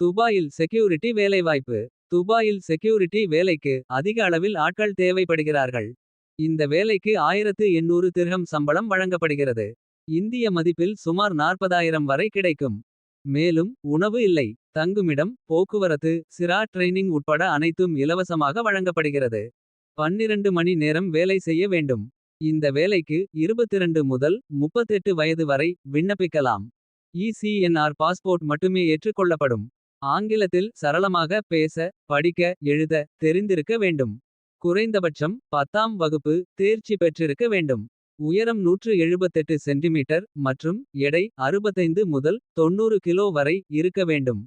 துபாயில் செக்யூரிட்டி வேலைவாய்ப்பு. துபாயில் செக்யூரிட்டி வேலைக்கு அதிக அளவில் ஆட்கள் தேவைப்படுகிறார்கள். இந்த வேலைக்கு 1800 திர்ஹம் சம்பளம் வழங்கப்படுகிறது. இந்திய மதிப்பில் சுமார் 40000 வரை கிடைக்கும். மேலும் உணவு இல்லை தங்குமிடம் போக்குவரத்து. சிரா ட்ரைனிங் உட்பட அனைத்தும் இலவசமாக வழங்கப்படுகிறது. 12 மணி நேரம் வேலை செய்ய வேண்டும். இந்த வேலைக்கு 22 முதல் 38 வயது வரை விண்ணப்பிக்கலாம். இசிஎன்ஆர் பாஸ்போர்ட் மட்டுமே ஏற்றுக்கொள்ளப்படும். ஆங்கிலத்தில் சரளமாக பேச படிக்க எழுத தெரிந்திருக்க வேண்டும். குறைந்தபட்சம் 10ஆம் வகுப்பு தேர்ச்சி பெற்றிருக்க வேண்டும். உயரம் 178 சென்டிமீட்டர் மற்றும் எடை 65 முதல் 90 கிலோ வரை இருக்க வேண்டும்.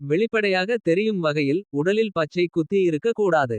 வெளிப்படையாக தெரியும் வகையில் உடலில் பச்சை குத்தி இருக்க கூடாது.